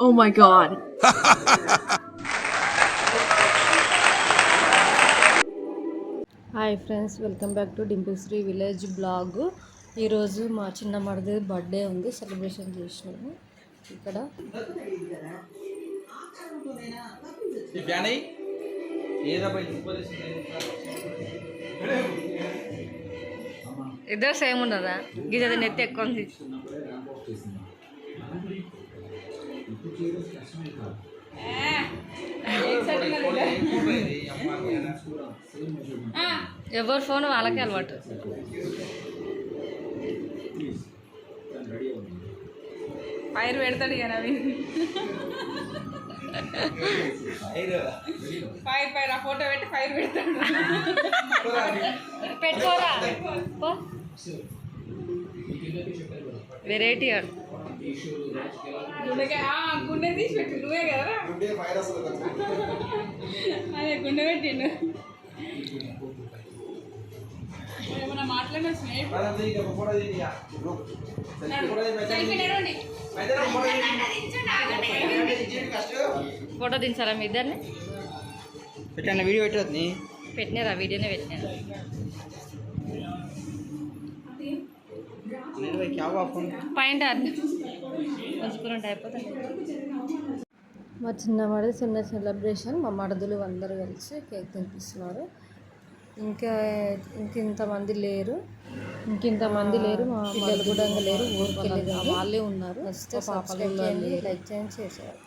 Oh my god. Hi friends welcome back to Dimpleshri village blog ఈరోజు మా చిన్న మరిది బర్త్డే ఉంది సెలబ్రేషన్ చేసినాము. ఇక్కడ. ఇద్దరు సేమ్ ఉన్నదా? గిజది నెత్తి ఎక్కువ ఎవరి ఫోన్? వాళ్ళకే అలవాటు. పైరు పెడతాడు ఇక నవీన్ పైరు పైరు ఆ ఫోటో పెట్టి పైరు పెడతాడు. పెట్టుకోరా? వెరైటీ గుండె తీసి పెట్టు నువ్వే కదా అదే గుండె పెట్టిండు. ఏమన్నా మాట్లాడిన ఫోటో దించారా మీ ఇద్దరిని? పెట్టండి వీడియో పెట్టదు పెట్టినారా? వీడియోనే పెట్టినారు? పాయింట్ అయిపోతుంది మా చిన్న మడది చిన్న సెలబ్రేషన్ మా మడదులు అందరూ కలిసి కేక్ తినిపిస్తున్నారు. ఇంకా ఇంక ఇంతమంది లేరు. ఇంక ఇంతమంది లేరు మా పిల్లలు కూడా ఇంకా లేరు ఊరికి వాళ్ళే ఉన్నారు. వస్తే సబ్స్క్రైబ్ చేయండి లైక్ చేయండి చేసేవారు